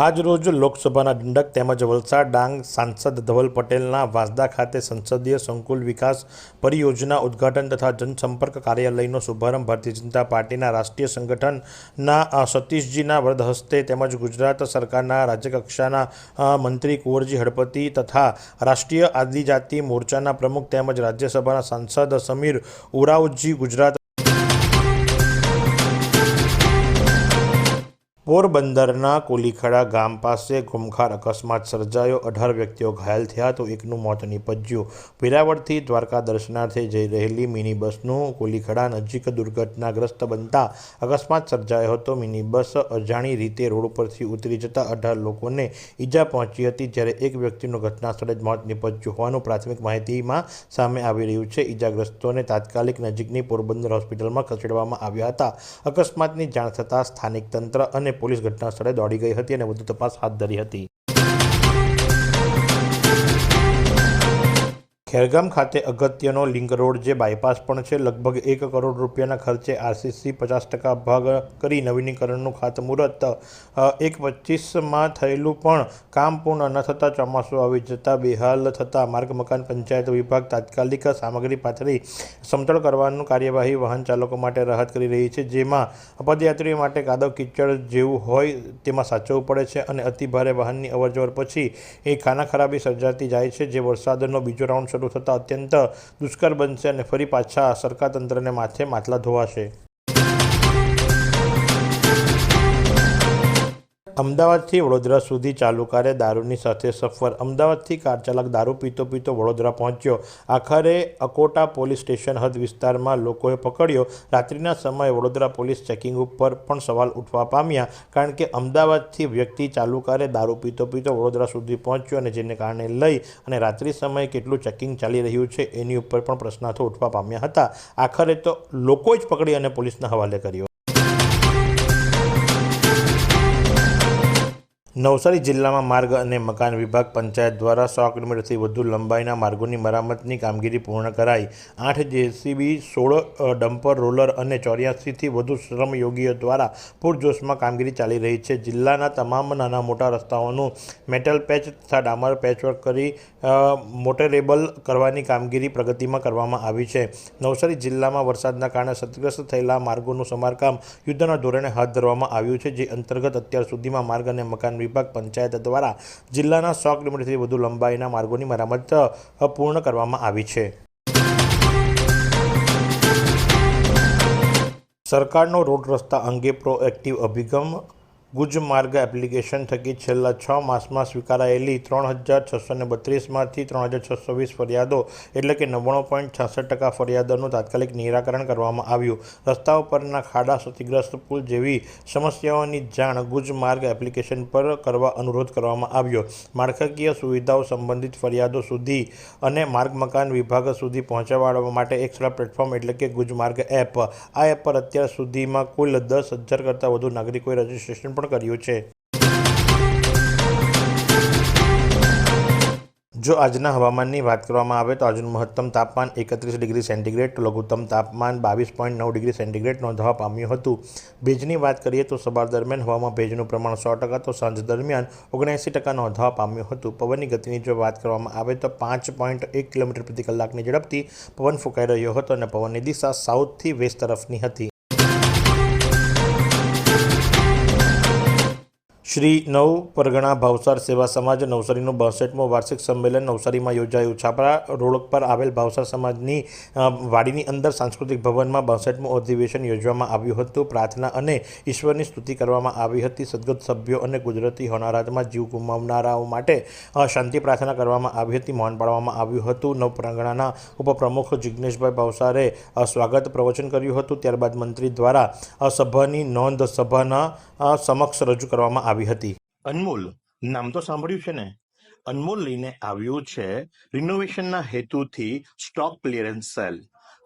આજ રોજ લોકસભાના દંડક તેમજ વલસાડ ડાંગ સાંસદ ધવલ પટેલના વાંસદા ખાતે સંસદીય સંકુલ વિકાસ પરિયોજના ઉદ્ઘાટન તથા જનસંપર્ક કાર્યાલયનો શુભારંભ ભારતીય જનતા પાર્ટીના રાષ્ટ્રીય સંગઠનના સતીશજીના વરદ હસ્તે તેમજ ગુજરાત સરકારના રાજ્યકક્ષાના મંત્રી કુંવરજી હડપતિ તથા રાષ્ટ્રીય આદિજાતિ મોરચાના પ્રમુખ તેમજ રાજ્યસભાના સાંસદ સમીર ઉરાવજી ગુજરાત પોરબંદરના કોલીખડા ગામ પાસે ઘુમખાર અકસ્માત સર્જાયો. અઢાર વ્યક્તિઓ ઘાયલ થયા તો એકનું મોત નિપજ્યું. વેરાવળથી દ્વારકા દર્શનાર્થે જઈ રહેલી મિની બસનું કોલીખડા નજીક દુર્ઘટનાગ્રસ્ત બનતા અકસ્માત સર્જાયો હતો. મિની બસ અજાણી રીતે રોડ પરથી ઉતરી જતા અઢાર લોકોને ઈજા પહોંચી હતી, જ્યારે એક વ્યક્તિનું ઘટના સ્થળે જ મોત નિપજ્યું હોવાનું પ્રાથમિક માહિતીમાં સામે આવી રહ્યું છે. ઈજાગ્રસ્તોને તાત્કાલિક નજીકની પોરબંદર હોસ્પિટલમાં ખસેડવામાં આવ્યા હતા. અકસ્માતની જાણ થતાં સ્થાનિક તંત્ર અને પોલીસ ઘટના સ્થળે દોડી ગઈ હતી અને વધુ તપાસ હાથ ધરી હતી. ખેરગામ ખાતે અગત્યનો લિંક રોડ જે બાયપાસ પણ છે, લગભગ એક કરોડ રૂપિયાના ખર્ચે આરસીસી પચાસ ટકા ભાગ કરી નવીનીકરણનું ખાતમુહૂર્ત. એક પચીસમાં થયેલું પણ કામ પૂર્ણ ન થતાં ચોમાસું આવી જતાં બેહાલ થતાં માર્ગ, મકાન, પંચાયત વિભાગ તાત્કાલિક સામગ્રી પાથરી સમતળ કરવાનું કાર્યવાહી વાહન ચાલકો માટે રાહત કરી રહી છે, જેમાં પદયાત્રીઓ માટે કાદવ કીચડ જેવું હોય તેમાં સાચવવું પડે છે અને અતિભારે વાહનની અવરજવર પછી એ ખાના ખરાબી સર્જાતી જાય છે, જે વરસાદનો બીજો રાઉન્ડ શરૂ થતાં અત્યંત દુષ્કર બનશે અને ફરી પાછા સરકાર તંત્રને માથે માટલા ધોવાશે. અમદાવાદથી વડોદરા સુધી ચાલુ કારે દારૂની સાથે સફર. અમદાવાદથી કાર ચાલક દારૂ પીતો પીતો વડોદરા પહોંચ્યો. આખરે અકોટા પોલીસ સ્ટેશન હદ વિસ્તારમાં લોકોએ પકડ્યો. રાત્રિના સમયે વડોદરા પોલીસ ચેકિંગ ઉપર પણ સવાલ ઉઠવા પામ્યા, કારણ કે અમદાવાદથી વ્યક્તિ ચાલુ કારે દારૂ પીતો પીતો વડોદરા સુધી પહોંચ્યો અને જેને કારણે લઈ અને રાત્રિ સમયે કેટલું ચેકિંગ ચાલી રહ્યું છે એની ઉપર પણ પ્રશ્નાર્થો ઉઠવા પામ્યા હતા. આખરે તો લોકો જ પકડી અને પોલીસના હવાલે કર્યો. નવસારી જિલ્લામાં માર્ગ અને મકાન વિભાગ પંચાયત દ્વારા સો કિલોમીટરથી વધુ લંબાઈના માર્ગોની મરામતની કામગીરી પૂર્ણ કરાઈ. આઠ જેસીબી, સોળ ડમ્પર, રોલર અને ચોર્યાસીથી વધુ શ્રમયોગીઓ દ્વારા પૂરજોશમાં કામગીરી ચાલી રહી છે. જિલ્લાના તમામ નાના મોટા રસ્તાઓનું મેટલ પેચ તથા ડામર પેચવર્ક કરી મોટરેબલ કરવાની કામગીરી પ્રગતિમાં કરવામાં આવી છે. નવસારી જિલ્લામાં વરસાદના કારણે ક્ષતિગ્રસ્ત થયેલા માર્ગોનું સમારકામ યુદ્ધના ધોરણે હાથ ધરવામાં આવ્યું છે, જે અંતર્ગત અત્યાર સુધીમાં માર્ગ અને મકાન વિભાગ પંચાયત દ્વારા જિલ્લાના સો કિલોમીટરથી વધુ લંબાઈના માર્ગોની મરામત પૂર્ણ કરવામાં આવી છે. સરકારનો રોડ રસ્તા અંગે પ્રોએક્ટિવ અભિગમ ગુજ માર્ગ એપ્લિકેશન થકી છેલ્લા છ માસમાં સ્વીકારાયેલી ત્રણ હજાર છસો ને બત્રીસમાંથી ત્રણ હજાર છસો વીસ ફરિયાદો, એટલે કે નવ્વાણું પોઈન્ટ છાસઠ ટકા ફરિયાદોનું તાત્કાલિક નિરાકરણ કરવામાં આવ્યું. રસ્તાઓ પરના ખાડા ક્ષતિગ્રસ્ત પુલ જેવી સમસ્યાઓની જાણ ગુજ માર્ગ એપ્લિકેશન પર કરવા અનુરોધ કરવામાં આવ્યો. માળખાકીય સુવિધાઓ સંબંધિત ફરિયાદો સુધી અને માર્ગ મકાન વિભાગ સુધી પહોંચાડવા માટે એક સરળ પ્લેટફોર્મ એટલે કે ગુજ માર્ગ એપ. આ એપ પર અત્યાર સુધીમાં કુલ દસ હજાર કરતાં વધુ નાગરિકોએ રજીસ્ટ્રેશન પણ કર્યું છે. જો આજના હવામાનની વાત કરવામાં આવે તો આજનું મહત્તમ તાપમાન એકત્રીસ ડિગ્રી સેન્ટીગ્રેડ લઘુત્તમ તાપમાન બાવીસ પોઈન્ટ નવ ડિગ્રી સેન્ટીગ્રેડ નોંધવા પામ્યું હતું. ભેજની વાત કરીએ તો સવાર દરમિયાન હવામાં ભેજનું પ્રમાણ સો ટકા, તો સાંજ દરમિયાન ઓગણએંસી ટકા નોંધવા પામ્યું હતું. પવનની ગતિની જો વાત કરવામાં આવે તો પાંચ પોઈન્ટ એક કિલોમીટર પ્રતિ કલાકની ઝડપથી પવન ફૂંકાઈ રહ્યો હતો અને પવનની દિશા સાઉથથી વેસ્ટ તરફની હતી. શ્રી નવ પરગણા ભાવસાર સેવા સમાજ નવસારીનું બાસઠમો વાર્ષિક સંમેલન નવસારીમાં યોજાયું. છાપરા રોડ પર આવેલ ભાવસાર સમાજની વાડીની અંદર સાંસ્કૃતિક ભવનમાં બાસઠમું અધિવેશન યોજવામાં આવ્યું હતું. પ્રાર્થના અને ઈશ્વરની સ્તુતિ કરવામાં આવી હતી. સદગત સભ્યો અને કુદરતી હોનારાતમાં જીવ ગુમાવનારાઓ માટે શાંતિ પ્રાર્થના કરવામાં આવી હતી, મૌન પાડવામાં આવ્યું હતું. નવ પરગણાના ઉપપ્રમુખ જિજ્ઞેશભાઈ ભાવસારે સ્વાગત પ્રવચન કર્યું હતું. ત્યારબાદ મંત્રી દ્વારા સભાની નોંધ સભાના સમક્ષ રજૂ કરવામાં આવી હતી. અનમોલ, નામ તો સાંભળ્યું છે ને? અનમોલ લઈને આવ્યું છે રિનોવેશનના હેતુથી સ્ટોક ક્લિયરન્સ સેલ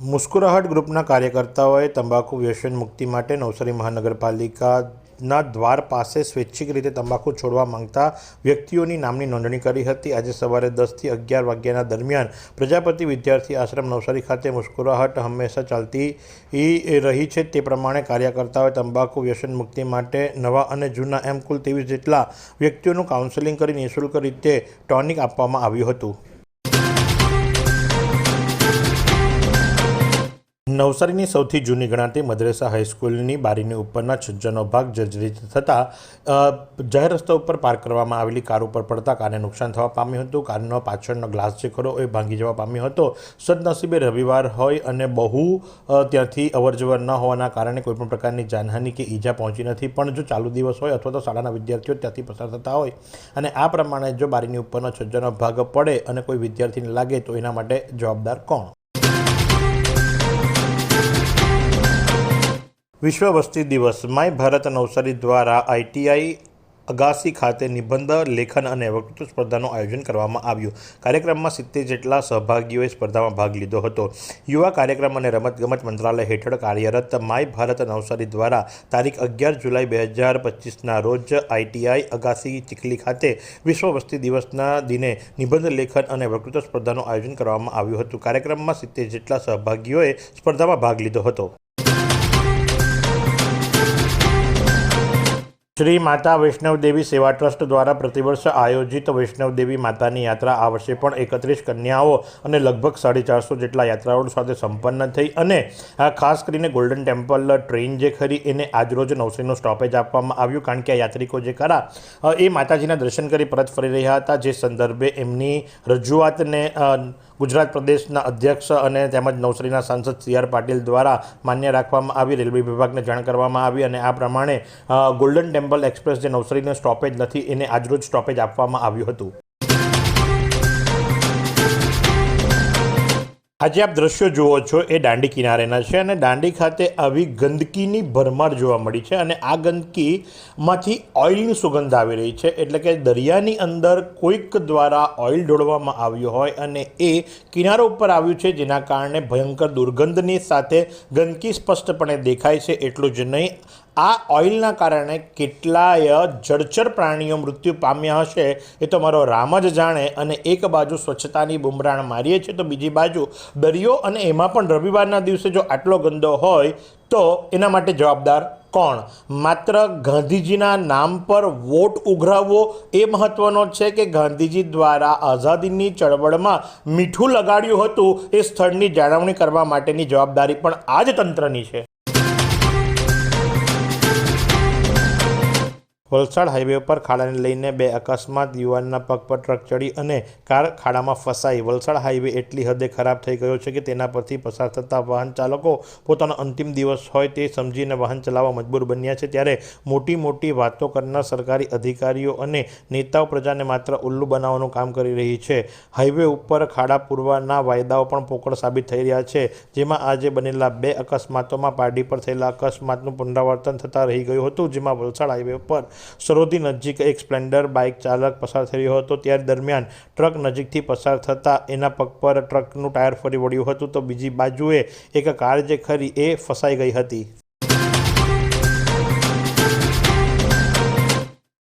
મુસ્કુરાહટ ગ્રુપના કાર્યકર્તાઓએ તંબાકુ વ્યસન મુક્તિ માટે નવસારી મહાનગરપાલિકાના દ્વાર પાસે સ્વૈચ્છિક રીતે તંબાકુ છોડવા માંગતા વ્યક્તિઓની નામની નોંધણી કરી હતી. આજે સવારે દસથી અગિયાર વાગ્યાના દરમિયાન પ્રજાપતિ વિદ્યાર્થી આશ્રમ નવસારી ખાતે મુસ્કુરાહટ હંમેશા ચાલતી રહી છે. તે પ્રમાણે કાર્યકર્તાઓએ તંબાકુ વ્યસન મુક્તિ માટે નવા અને જૂના એમ કુલ ત્રેવીસ જેટલા વ્યક્તિઓનું કાઉન્સેલિંગ કરી નિઃશુલ્ક રીતે ટોનિક આપવામાં આવ્યું હતું. નવસારીની સૌથી જૂની ગણાતી મદ્રેસા હાઈસ્કૂલની બારીની ઉપરના છજ્જાનો ભાગ જર્જરિત થતાં જાહેર રસ્તા ઉપર પાર્ક કરવામાં આવેલી કાર ઉપર પડતા કારને નુકસાન થવા પામ્યું હતું. કારનો પાછળનો ગ્લાસ જે ખરો એ ભાંગી જવા પામ્યો હતો. સદનસીબે રવિવાર હોય અને બહુ ત્યાંથી અવરજવર ન હોવાના કારણે કોઈપણ પ્રકારની જાનહાનિ કે ઈજા પહોંચી નથી. પણ જો ચાલુ દિવસ હોય અથવા તો શાળાના વિદ્યાર્થીઓ ત્યાંથી પસાર થતા હોય અને આ પ્રમાણે જો બારીની ઉપરનો છજ્જાનો ભાગ પડે અને કોઈ વિદ્યાર્થીને લાગે તો એના માટે જવાબદાર કોણ? વિશ્વ વસ્તી દિવસ, માય ભારત નવસારી દ્વારા આઈટીઆઈ અગાસી ખાતે નિબંધ, લેખન અને વક્તૃત્વ સ્પર્ધાનું આયોજન કરવામાં આવ્યું. કાર્યક્રમમાં સિત્તેર જેટલા સહભાગીઓએ સ્પર્ધામાં ભાગ લીધો હતો. યુવા કાર્યક્રમ અને રમતગમત મંત્રાલય હેઠળ કાર્યરત માય ભારત નવસારી દ્વારા તારીખ અગિયાર જુલાઈ બે હજાર પચીસના રોજ આઈટીઆઈ અગાસી ચીખલી ખાતે વિશ્વ વસ્તી દિવસના દિને નિબંધ, લેખન અને વક્તૃત્વ સ્પર્ધાનું આયોજન કરવામાં આવ્યું હતું. કાર્યક્રમમાં સિત્તેર જેટલા સહભાગીઓએ સ્પર્ધામાં ભાગ લીધો હતો. શ્રી માતા વૈષ્ણવદેવી સેવા ટ્રસ્ટ દ્વારા પ્રતિવર્ષ આયોજિત વૈષ્ણવદેવી માતાની યાત્રા આ વર્ષે પણ એકત્રીસ કન્યાઓ અને લગભગ સાડી ચારસો જેટલા યાત્રાળુઓ સાથે સંપન્ન થઈ અને આ ખાસ કરીને ગોલ્ડન ટેમ્પલ ટ્રેન જે ખરી એને આજરોજ નવસેનું સ્ટોપેજ આપવામાં આવ્યું કારણ કે આ યાત્રિકો જે ખરા એ માતાજીના દર્શન કરી પરત ફરી રહ્યા હતા, જે સંદર્ભે એમની રજૂઆતને ગુજરાત પ્રદેશના અધ્યક્ષ અને તેમજ નવસારીના સાંસદ સી આર પાટીલ દ્વારા માન્ય રાખવામાં આવી. રેલવે વિભાગને જાણ કરવામાં આવી અને આ પ્રમાણે ગોલ્ડન ટેમ્પલ એક્સપ્રેસ જે નવસારીનો સ્ટોપેજ નથી, એને આજરોજ સ્ટોપેજ આપવામાં આવ્યું હતું. આજે આપ દ્રશ્યો જુઓ છો એ દાંડી કિનારેના છે અને દાંડી ખાતે આવી ગંદકીની ભરમાર જોવા મળી છે અને આ ગંદકીમાંથી ઓઇલની સુગંધ આવી રહી છે એટલે કે દરિયાની અંદર કોઈક દ્વારા ઓઇલ ઢોળવામાં આવ્યું હોય અને એ કિનારો ઉપર આવ્યું છે જેના કારણે ભયંકર દુર્ગંધની સાથે ગંદકી સ્પષ્ટપણે દેખાય છે, એટલું જ નહીં. આ ઓઇલના કારણે કેટલાય જળચર પ્રાણીઓ મૃત્યુ પામ્યા હશે એ તો મારો રામ જ જાણે અને એક બાજુ સ્વચ્છતાની બુમરાણ મારીએ છીએ તો બીજી બાજુ દરિયો અને એમાં પણ રવિવારના દિવસે જો આટલો ગંદો હોય તો એના માટે જવાબદાર કોણ? માત્ર ગાંધીજીના નામ પર વોટ ઉઘરાવવો એ મહત્વનો છે કે ગાંધીજી દ્વારા આઝાદીની ચળવળમાં મીઠું લગાડ્યું હતું એ સ્થળની જાળવણી કરવા માટેની જવાબદારી પણ આ જ તંત્રની છે. વલસાડ હાઈવે ઉપર ખાડાને લઈને બે અકસ્માત, યુવાનના પગ પર ટ્રક ચડી અને કાર ખાડામાં ફસાઈ. વલસાડ હાઈવે એટલી હદે ખરાબ થઈ ગયો છે કે તેના પરથી પસાર થતા વાહન ચાલકો પોતાનો અંતિમ દિવસ હોય તે સમજીને વાહન ચલાવવા મજબૂર બન્યા છે. ત્યારે મોટી મોટી વાતો કરનાર સરકારી અધિકારીઓ અને નેતાઓ પ્રજાને માત્ર ઉલ્લુ બનાવવાનું કામ કરી રહી છે. હાઈવે ઉપર ખાડા પૂરવાના વાયદાઓ પણ પોકળ સાબિત થઈ રહ્યા છે, જેમાં આજે બનેલા બે અકસ્માતોમાં પારડી પર થયેલા અકસ્માતનું પુનરાવર્તન થતાં રહી ગયું હતું, જેમાં વલસાડ હાઈવે ઉપર સરોદી નજીક એક સ્પ્લેન્ડર બાઇક ચાલક પસાર થઈ રહ્યો હતો. ત્યારે દરમિયાન ટ્રક નજીકથી પસાર થતાં એના પગ પર ટ્રકનું ટાયર ફરી વળ્યું હતું તો બીજી બાજુએ એક કાર જે ખરી એ ફસાઈ ગઈ હતી.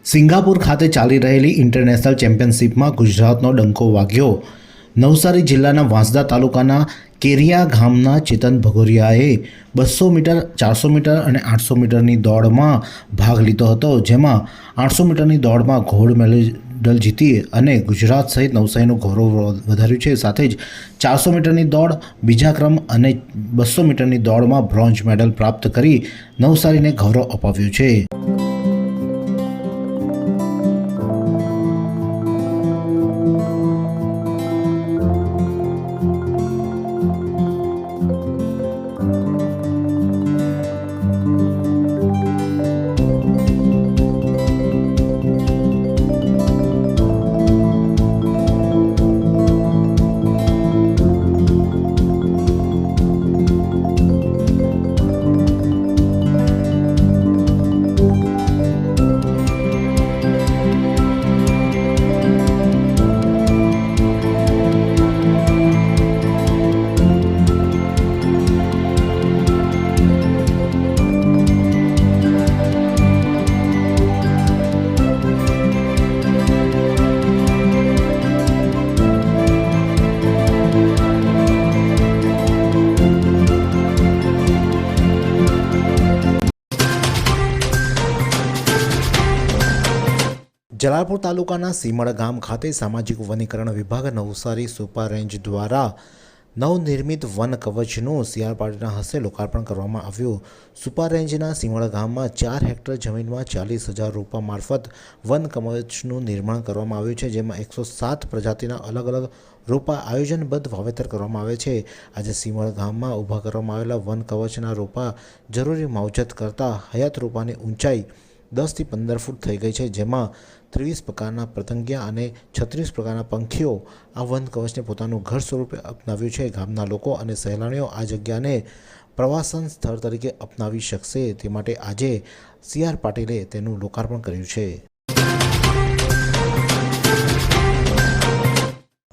સિંગાપુર ખાતે ચાલી રહેલી ઇન્ટરનેશનલ ચેમ્પિયનશિપમાં ગુજરાતનો ડંકો વાગ્યો. નવસારી જિલ્લાના વાંસદા તાલુકાના કેરિયા ગામના ચેતન ભગોરિયાએ બસો મીટર, ચારસો મીટર અને આઠસો મીટરની દોડમાં ભાગ લીધો હતો, જેમાં આઠસો મીટરની દોડમાં ગોલ્ડ મેડલ જીતી અને ગુજરાત સહિત નવસારીનું ગૌરવ વધાર્યું છે. સાથે જ ચારસો મીટરની દોડ, બીજા ક્રમ અને બસો મીટરની દોડમાં બ્રોન્ઝ મેડલ પ્રાપ્ત કરી નવસારીને ગૌરવ અપાવ્યું છે. જલાલપુર તાલુકાના સીમળ ગામ ખાતે સામાજિક વનીકરણ વિભાગ નવસારી સુપર રેન્જ દ્વારા નવનિર્મિત વન કવચનું સીઆર પાટીલના હસ્તે લોકાર્પણ કરવામાં આવ્યું. સુપર રેન્જના સીમળ ગામમાં ચાર હેક્ટર જમીનમાં ચાલીસ હજાર રૂપિયા મારફત વન કવચનું નિર્માણ કરવામાં આવ્યું છે, જેમાં એકસો સાત પ્રજાતિના અલગ અલગ રોપા આયોજનબદ્ધ વાવેતર કરવામાં આવે છે. આજે સીમળ ગામમાં ઊભા કરવામાં આવેલા વન કવચના રોપા જરૂરી માવજત કરતાં હયાત રોપાની ઊંચાઈ દસથી પંદર ફૂટ થઈ ગઈ છે, જેમાં ત્રેવીસ પ્રકારના પતંગિયા અને છત્રીસ પ્રકારના પંખીઓ આ વન કવચને પોતાનું ઘર સ્વરૂપે અપનાવ્યું છે. ગામના લોકો અને સહેલાણીઓ આ જગ્યાને પ્રવાસન સ્થળ તરીકે અપનાવી શકશે. તે માટે આજે સી આર પાટીલે તેનું લોકાર્પણ કર્યું છે.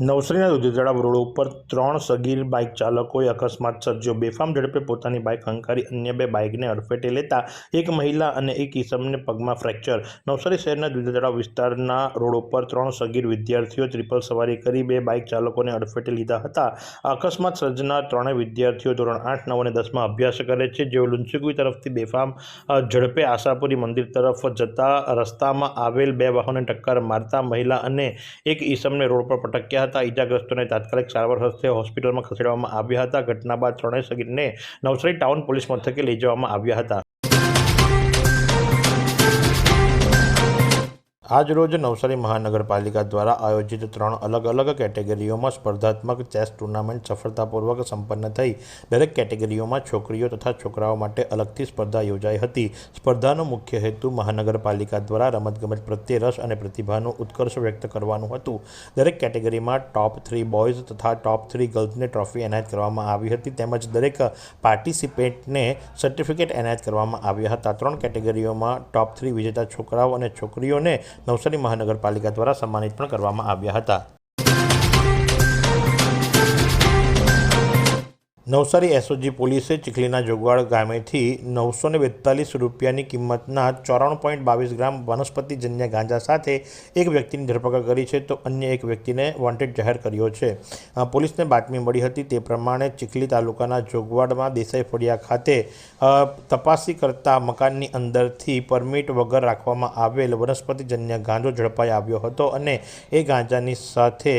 નવસારીના દુધેતળાવ રોડ ઉપર ત્રણ સગીર બાઇક ચાલકોએ અકસ્માત સર્જ્યો. બેફામ ઝડપે પોતાની બાઇક હંકારી અન્ય બે બાઇકને અડફેટે લેતા એક મહિલા અને એક ઈસમને પગમાં ફ્રેક્ચર. નવસારી શહેરના દુધેતળાવ વિસ્તારના રોડ ઉપર ત્રણ સગીર વિદ્યાર્થીઓ ત્રિપલ સવારી કરી બે બાઇક ચાલકોને અડફેટે લીધા હતા. અકસ્માત સર્જનાર ત્રણેય વિદ્યાર્થીઓ ધોરણ આઠ, નવ અને દસમાં અભ્યાસ કરે છે. જેઓ લુન્સીકુઈ તરફથી બેફામ ઝડપે આશાપુરી મંદિર તરફ જતા રસ્તામાં આવેલ બે વાહનોને ટક્કર મારતા મહિલા અને એક ઈસમને રોડ પર પટક્યા હતા. ઈજાગ્રસ્તોને તાત્કાલિક સારવાર હસ્તે હોસ્પિટલમાં ખસેડવામાં આવ્યા હતા. ઘટના બાદ ત્રણેય સગીરને નવસારી ટાઉન પોલીસ મથકે લઈ જવામાં આવ્યા હતા. આજ રોજ નવસારી મહાનગરપાલિકા દ્વારા આયોજિત ત્રણ અલગ અલગ કેટેગરીઓમાં સ્પર્ધાત્મક ચેસ ટુર્નામેન્ટ સફળતાપૂર્વક સંપન્ન થઈ દરેક કેટેગરીઓમાં છોકરીઓ તથા છોકરાઓ માટે અલગથી સ્પર્ધા યોજાઈ હતી. સ્પર્ધાનો મુખ્ય હેતુ મહાનગરપાલિકા દ્વારા રમતગમત પ્રત્યે રસ અને પ્રતિભાનું ઉત્કર્ષ વ્યક્ત કરવાનું હતું. દરેક કેટેગરીમાં ટોપ થ્રી બોયઝ તથા ટોપ થ્રી ગર્લ્સને ટ્રોફી એનાયત કરવામાં આવી હતી તેમજ દરેક પાર્ટિસિપેન્ટને સર્ટિફિકેટ એનાયત કરવામાં આવ્યા હતા. ત્રણ કેટેગરીઓમાં ટોપ થ્રી વિજેતા છોકરાઓ અને છોકરીઓને નવસારી મહાનગરપાલિકા દ્વારા સન્માનિત પણ કરવામાં આવ્યા હતા. નવસારી એસઓજી પોલીસે ચીખલીના જોગવાડ ગામેથી નવસો ને બેતાલીસ રૂપિયાની કિંમતના ચોરાણું પોઈન્ટ બાવીસ ગ્રામ વનસ્પતિજન્ય ગાંજા સાથે એક વ્યક્તિની ધરપકડ કરી છે તો અન્ય એક વ્યક્તિને વોન્ટેડ જાહેર કર્યો છે. પોલીસને બાતમી મળી હતી તે પ્રમાણે ચીખલી તાલુકાના જોગવાડમાં દેસાઈ ફળિયા ખાતે તપાસી કરતા મકાનની અંદરથી પરમિટ વગર રાખવામાં આવેલ વનસ્પતિજન્ય ગાંજો ઝડપાઈ આવ્યો હતો અને એ ગાંજાની સાથે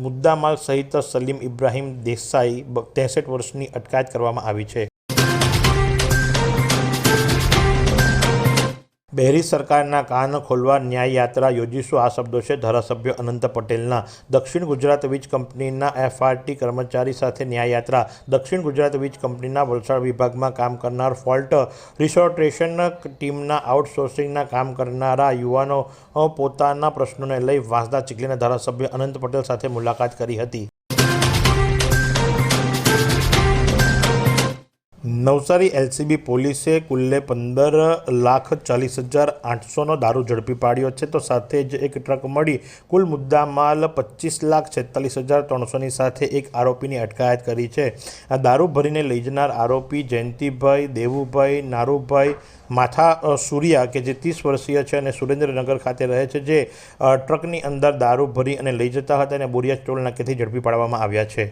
મુદ્દામાલ સહિત સલીમ ઇબ્રાહીમ દેસાઈ ત્રેસઠ વર્ષની અટકાયત કરવામાં આવી છે. બહેરી સરકારના કાન ખોલવા ન્યાય યાત્રા યોજીશું. આ શબ્દો છે ધારાસભ્ય અનંત પટેલના. દક્ષિણ ગુજરાત વીજ કંપનીના એફઆરટી કર્મચારી સાથે ન્યાય યાત્રા. દક્ષિણ ગુજરાત વીજ કંપનીના વલસાડ વિભાગમાં કામ કરનાર ફોલ્ટ રિસોર્ટેશન ટીમના આઉટસોર્સિંગના કામ કરનારા યુવાનો પોતાના પ્રશ્નોને લઈ વાંસદા ચીખલીના ધારાસભ્ય અનંત પટેલ સાથે મુલાકાત કરી હતી. નવસારી એલસીબી પોલીસે કુલ્લે પંદર લાખ ચાલીસ હજાર આઠસોનો દારૂ ઝડપી પાડ્યો છે. તો સાથે જ એક ટ્રક મળી કુલ મુદ્દામાલ પચીસ લાખ છેતાલીસ હજાર ત્રણસોની સાથે એક આરોપીની અટકાયત કરી છે. આ દારૂ ભરીને લઈ જનાર આરોપી જયંતિભાઈ, દેવુભાઈ, નારુભાઈ, માથા સૂર્યા કે જે ત્રીસ વર્ષીય છે અને સુરેન્દ્રનગર ખાતે રહે છે, જે ટ્રકની અંદર દારૂ ભરી અને લઈ જતા હતા અને બોરિયા ટોલ નાકેથી ઝડપી પાડવામાં આવ્યા છે.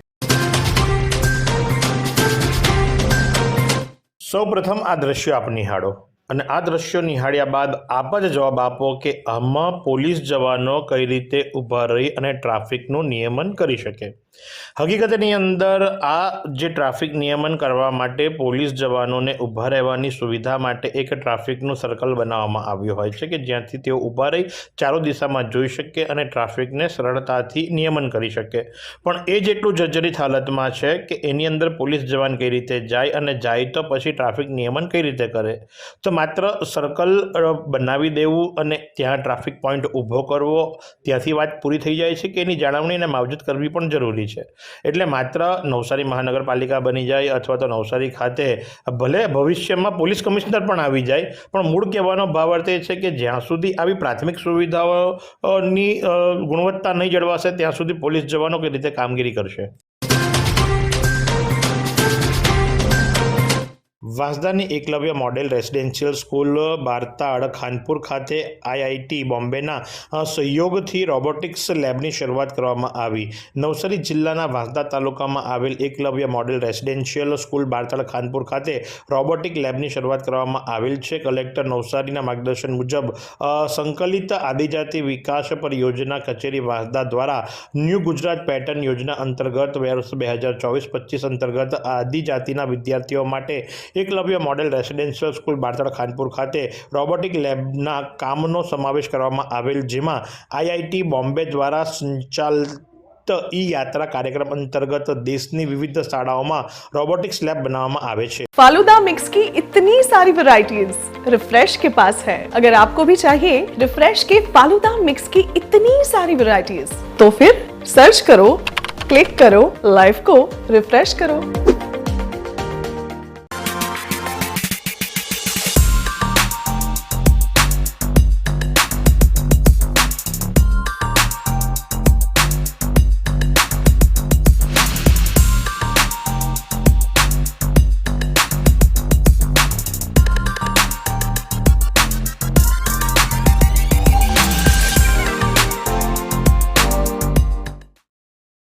સૌ પ્રથમ આ દ્રશ્યો આપ નિહાળો અને આ દ્રશ્યો નિહાળ્યા બાદ આપ જ જવાબ આપો કે આમાં પોલીસ જવાનો કઈ રીતે ઊભા રહી અને ટ્રાફિકનું નિયમન કરી શકે. હકીકતની અંદર આ જે ટ્રાફિક નિયમન કરવા માટે પોલીસ જવાનોને ઊભા રહેવાની સુવિધા માટે એક ટ્રાફિકનું સર્કલ બનાવવામાં આવ્યું હોય છે કે જ્યાંથી તેઓ ઊભા રહી ચારો દિશામાં જોઈ શકે અને ટ્રાફિકને સરળતાથી નિયમન કરી શકે. પણ એ જેટલું જર્જરિત હાલતમાં છે કે એની અંદર પોલીસ જવાન કઈ રીતે જાય અને જાય તો પછી ટ્રાફિક નિયમન કઈ રીતે કરે. તો માત્ર સર્કલ બનાવી દેવું અને ત્યાં ટ્રાફિક પોઈન્ટ ઊભો કરવો, ત્યાંથી વાત પૂરી થઈ જાય છે કે એની જાળવણી અને માવજત કરવી પણ જરૂરી છે. એટલે માત્ર નવસારી મહાનગરપાલિકા બની જાય અથવા તો નવસારી ખાતે ભલે ભવિષ્યમાં પોલીસ કમિશનર પણ આવી જાય, પણ મૂળ કહેવાનો ભાવાર્થ એ છે કે જ્યાં સુધી આવી પ્રાથમિક સુવિધાઓની ગુણવત્તા નહીં જળવાશે, ત્યાં સુધી પોલીસ જવાનો કઈ રીતે કામગીરી કરશે? વાંસદાની Eklavya model residential school, Bartad, Khanpur ખાતે આઈઆઈટી બોમ્બેના સહયોગથી રોબોટિક્સ લેબની શરૂઆત કરવામાં આવી. નવસારી જિલ્લાના વાંસદા તાલુકામાં આવેલ Eklavya model residential school, Bartad, Khanpur ખાતે રોબોટિક લેબની શરૂઆત કરવામાં આવેલ છે. કલેક્ટર નવસારીના માર્ગદર્શન મુજબ સંકલિત આદિજાતિ વિકાસ પરિયોજના કચેરી વાંસદા દ્વારા ન્યૂ ગુજરાત પેટર્ન યોજના અંતર્ગત વર્ષ બે હજાર ચોવીસ પચીસ અંતર્ગત આદિજાતિના વિદ્યાર્થીઓ માટે Eklavya model residential school Bartad Khanpur ખાતે રોબોટિક લેબના કામનો સમાવેશ કરવામાં આવેલ જેમાં આઈઆઈટી બોમ્બે દ્વારા સંચાલિત ઈ યાત્રા કાર્યક્રમ અંતર્ગત દેશની વિવિધ શાળાઓમાં રોબોટિક્સ લેબ બનાવવામાં આવે છે फालूदा मिक्स की इतनी सारी वैरायटीज रिफ्रेश के पास है अगर आपको भी चाहिए रिफ्रेश के फालूदा मिक्स की इतनी सारी वैरायटीज तो फिर सर्च करो क्लिक करो लाइफ को रिफ्रेश करो